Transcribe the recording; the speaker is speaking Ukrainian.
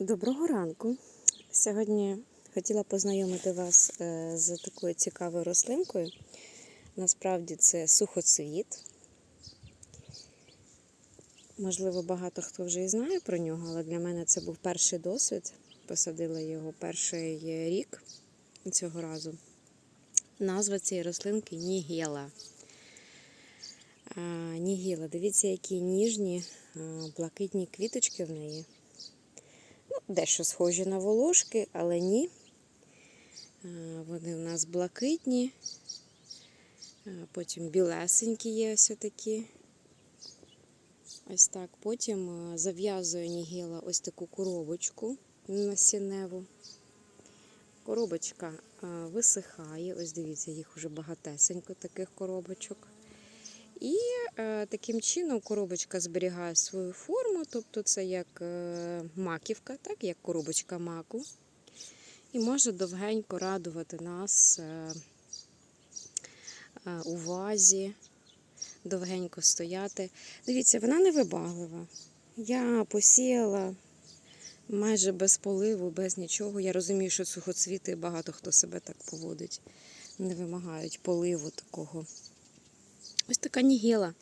Доброго ранку. Сьогодні хотіла познайомити вас е, з такою цікавою рослинкою. Насправді це сухоцвіт. Можливо, багато хто вже і знає про нього, але для мене це був перший досвід. Посадила його перший рік цього разу. Назва цієї рослинки Нігела. А, Нігіла, дивіться, які ніжні блакитні квіточки в неї. Дещо схожі на волошки, але ні. Вони у нас блакитні, потім білесенькі є ось такі. Ось так. Потім а, зав'язує Нігіла ось таку коробочку насінневу. Коробочка висихає. Ось дивіться, їх уже багатесенько таких коробочок. І е, таким чином коробочка зберігає свою форму, тобто це як е, маківка, так, як коробочка маку. І може довгенько радувати нас е, е, у вазі, довгенько стояти. Дивіться, вона не вибаглива. Я посіяла майже без поливу, без нічого. Я розумію, що сухоцвіти багато хто себе так поводить. Не вимагають поливу такого. Ось така нігіла.